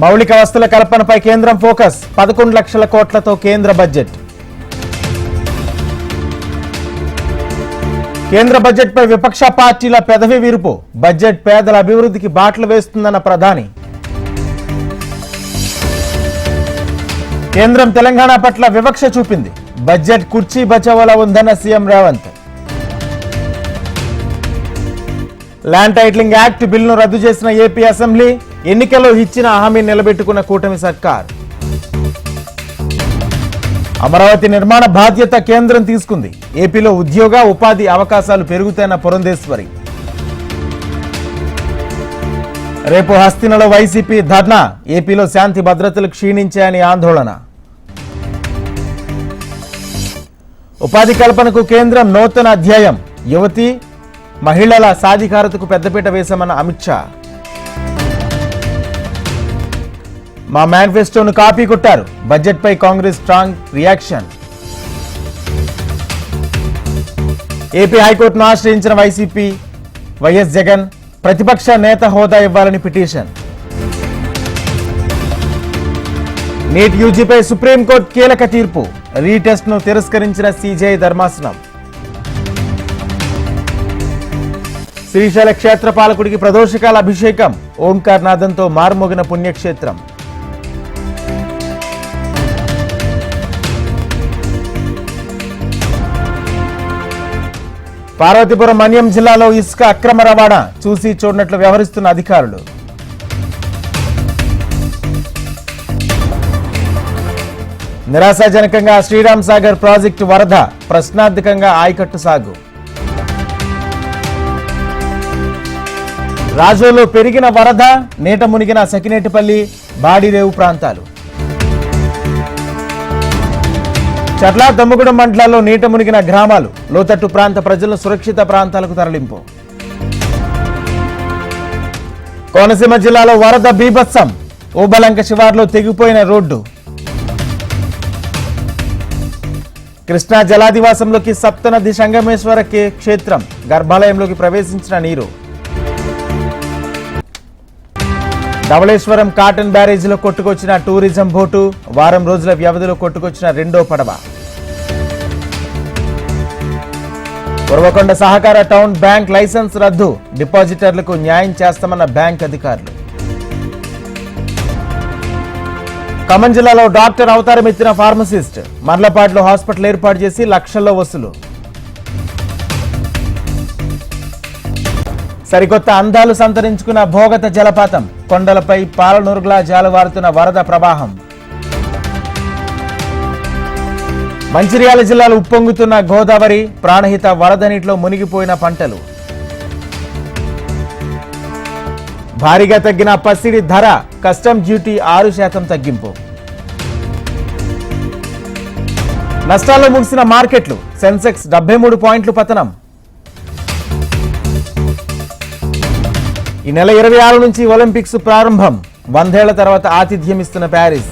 మౌలిక వస్తుల కల్పనపై కేంద్రం ఫోకస్. పదకొండు లక్షల కోట్లతో కేంద్ర బడ్జెట్. కేంద్ర బడ్జెట్పై విపక్ష పార్టీల పెదవి విరుపు. బడ్జెట్ పేదల అభివృద్ధికి బాటలు వేస్తుందన్న ప్రధాని. కేంద్రం తెలంగాణ పట్ల వివక్ష చూపింది. బడ్జెట్ కుర్చీ బచావోలా ఉందన్న CM Revanth. Land titling act బిల్లును రద్దు చేసిన ఏపీ అసెంబ్లీ. ఎన్నికల్లో ఇచ్చిన హామీ నిలబెట్టుకున్న కూటమి సర్కార్. అమరావతి నిర్మాణ బాధ్యత కేంద్రం తీసుకుంది. ఏపీలో ఉద్యోగ ఉపాధి అవకాశాలు పెరుగుతాయన్న పురంధేశ్వరి. రేపు హస్తినలో వైసీపీ ధర్నా. ఏపీలో శాంతి భద్రతలు క్షీణించాయని ఆందోళన. ఉపాధి కల్పనకు కేంద్రం నూతన అధ్యాయం. యువతి మహిళల సాధికారతకు పెద్దపీట వేశామన్న అమిత్ షా. మా మేనిఫెస్టోను కాపీ కొట్టారు. బడ్జెట్పై కాంగ్రెస్ స్ట్రాంగ్ రియాక్షన్. ఏపీ హైకోర్టును ఆశ్రయించిన వైసీపీ వైఎస్ జగన్ ప్రతిపక్ష నేత హోదా ఇవ్వాలని పిటిషన్. నీట్ యూజీపై సుప్రీంకోర్టు కీలక తీర్పు. రీటెస్ట్ను తిరస్కరించిన సీజీఐ ధర్మాసనం. శ్రీశైల క్షేత్ర పాలకుడికి ప్రదోషకాల అభిషేకం. ఓంకార్నాథంతో మారుమోగిన పుణ్యక్షేత్రం. పార్వతీపురం మన్యం జిల్లాలో ఇసుక అక్రమ రవాణా చూసి చూడనట్లు వ్యవహరిస్తున్న అధికారులు. నిరాశాజనకంగా శ్రీరామ్ సాగర్ ప్రాజెక్టు వరద ప్రశ్నార్థకంగా ఆయకట్టు సాగు. రాజోలో పెరిగిన వరద నీట మునిగిన సకినేటిపల్లి బాడిరేవు ప్రాంతాలు. చట్ల దమ్ముగూడెం మండలాల్లో నీట మునిగిన గ్రామాలు లోతట్టు ప్రాంత ప్రజలను సురక్షిత ప్రాంతాలకు తరలింపు. కోనసీమ జిల్లాలో వరద బీభత్సం ఓబలంక శివార్లో తెగిపోయిన రోడ్డు. కృష్ణా జలాదివాసంలోకి సప్తనది సంగమేశ్వర కే- క్షేత్రం గర్భాలయంలోకి ప్రవేశించిన నీరు. ధవళేశ్వరం కాటన్ బ్యారేజీలో కొట్టుకొచ్చిన టూరిజం బోటు వారం రోజుల వ్యవధిలో కొట్టుకొచ్చిన రెండో పడవ. ఉరవకొండ సహకార టౌన్ బ్యాంక్ లైసెన్స్ రద్దు డిపాజిటర్లకు న్యాయం చేస్తామన్న బ్యాంక్ అధికారులు. ఖమ్మం జిల్లాలో డాక్టర్ అవతారం ఎత్తిన ఫార్మసిస్ట్ మర్లపాడులో హాస్పిటల్ ఏర్పాటు చేసి లక్షల్లో వసూలు. సరికొత్త అందాలు సంతరించుకున్న భోగత జలపాతం కొండలపై పాలనూరుగలా జాలువారుతున్న వరద ప్రవాహం. మంచిర్యాల జిల్లాలో ఉప్పొంగుతున్న గోదావరి ప్రాణహిత వరద నీటిలో మునిగిపోయిన పంటలు. భారీగా తగ్గిన పసిడి ధర కస్టమ్ డ్యూటీ ఆరు శాతం తగ్గింపు. నష్టాల్లో ముగిసిన మార్కెట్లు సెన్సెక్స్ డెబ్బై మూడు పాయింట్లు పతనం. ఈ నెల ఇరవై ఆరు నుంచి ఒలింపిక్స్ ప్రారంభం. వందేళ్ళ తర్వాత ఆతిథ్యం ఇస్తున్న ప్యారిస్.